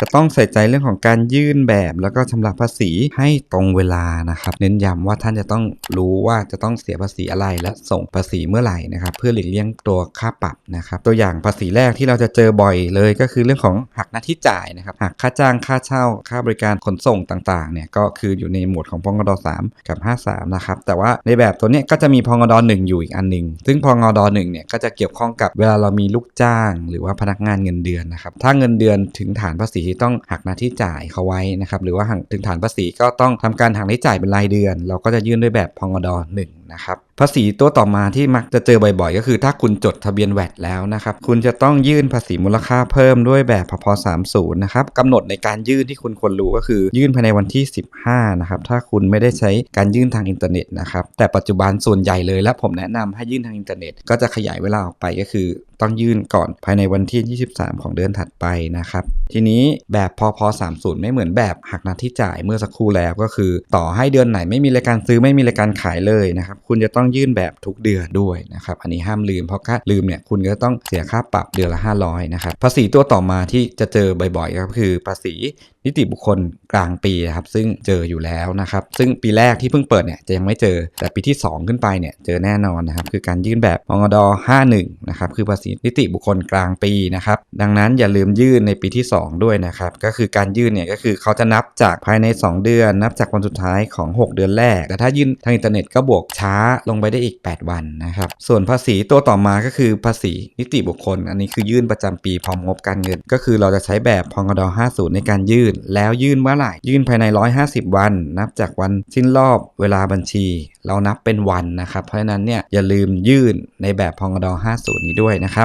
จะต้องใส่ใจเรื่องของการยื่นแบบแล้วก็ชำระภาษีให้ตรงเวลานะครับ เน้นย้ำว่าท่านจะต้องรู้ว่าจะต้องเสียภาษีอะไรและส่งภาษีเมื่อไหร่นะครับ เพื่อหลีกเลี่ยงตัวค่าปรับนะครับ ตัวอย่างภาษีแรกที่เราจะเจอบ่อยเลยก็คือเรื่องของหักหน้าที่จ่ายนะครับหักค่าจ้างค่าเช่า ค่าบริการขนส่งต่างๆเนี่ยก็คืออยู่ในหมวดของพงด3 กับ 53 นะครับ แต่ว่าในแบบตัวนี้ก็จะมีพงด1อยู่อีกอันหนึ่งซึ่งพงด1เนี่ยก็จะเกี่ยวข้องกับเวลาเรามีลูกจ้าง หรือว่าพนักงานเงินเดือนนะครับถ้าเงินเดือนถึงฐานภาษีต้องหักหน้าที่จ่ายเขาไว้นะครับหรือว่าหักถึงฐานภาษีก็ต้องทำการหักหน้าที่จ่ายเป็นรายเดือน เราก็จะยื่นด้วยแบบพองอดหนึ่งะครับภาษีตัวต่อมาที่มักจะเจอบ่อยๆ ก็คือถ้าคุณจดทะเบียนแวดแล้วนะครับ คุณจะต้องยื่นภาษีมูลค่าเพิ่มด้วยแบบพพ30นะครับกำหนดในการยื่นที่คุณควรรู้ก็คือยื่นภายในวันที่ 15นะครับถ้าคุณไม่ได้ใช้การยื่นทางอินเทอร์เน็ตนะครับแต่ปัจจุบันส่วนใหญ่เลยและผมแนะนำให้ยื่นทางอินเทอร์เน็ตก็จะขยายเวลาออกไปก็คือต้องยื่นก่อนภายในวันที่ 23 ของเดือนถัดไปนะครับ ทีนี้แบบพพ30 ไม่เหมือนแบบหักหน้าที่จ่ายเมื่อสักครู่แล้วก็คือ ต่อให้เดือนไหนไม่มีรายการซื้อไม่มีรายการขายเลยนะครับคุณจะต้องยื่นแบบทุกเดือนด้วยนะครับอันนี้ห้ามลืมเพราะถ้าลืมเนี่ยคุณก็ต้องเสียค่าปรับเดือนละ 500นะครับภาษีตัวต่อมาที่จะเจอบ่อยๆก็คือภาษี นิติบุคคลกลางปีนะครับซึ่งเจออยู่แล้วนะครับ ซึ่งปีแรกที่เพิ่งเปิดเนี่ยจะยังไม่เจอแต่ปีที่ 2 ขึ้นไปเนี่ยเจอแน่นอนนะครับคือการยื่นแบบมงด51นะครับคือภาษีนิติบุคคลกลางปีนะครับดังนั้นอย่าลืมยื่นในปีที่ 2 ด้วยนะครับก็คือการยื่นเนี่ยก็คือเขาจะนับจากภายใน 2 เดือน นับจากวันสุดท้ายของ 6 เดือนแรก แต่ถ้ายื่นทางอินเทอร์เน็ตก็บวกช้าลงไปได้อีก 8 วันนะครับส่วนภาษีตัวต่อมาก็คือภาษีนิติบุคคล อันนี้คือยื่นประจำปีพร้อมงบการเงิน ก็คือเราจะใช้แบบพงด50 ในการยื่นแล้วยื่นเมื่อไหร่ ยื่นภายใน 150 วัน นับจากวันสิ้นรอบเวลาบัญชี เรานับเป็นวันนะครับ เพราะฉะนั้นเนี่ยอย่าลืมยื่นในแบบพองดอ50 นี้ด้วยนะครับ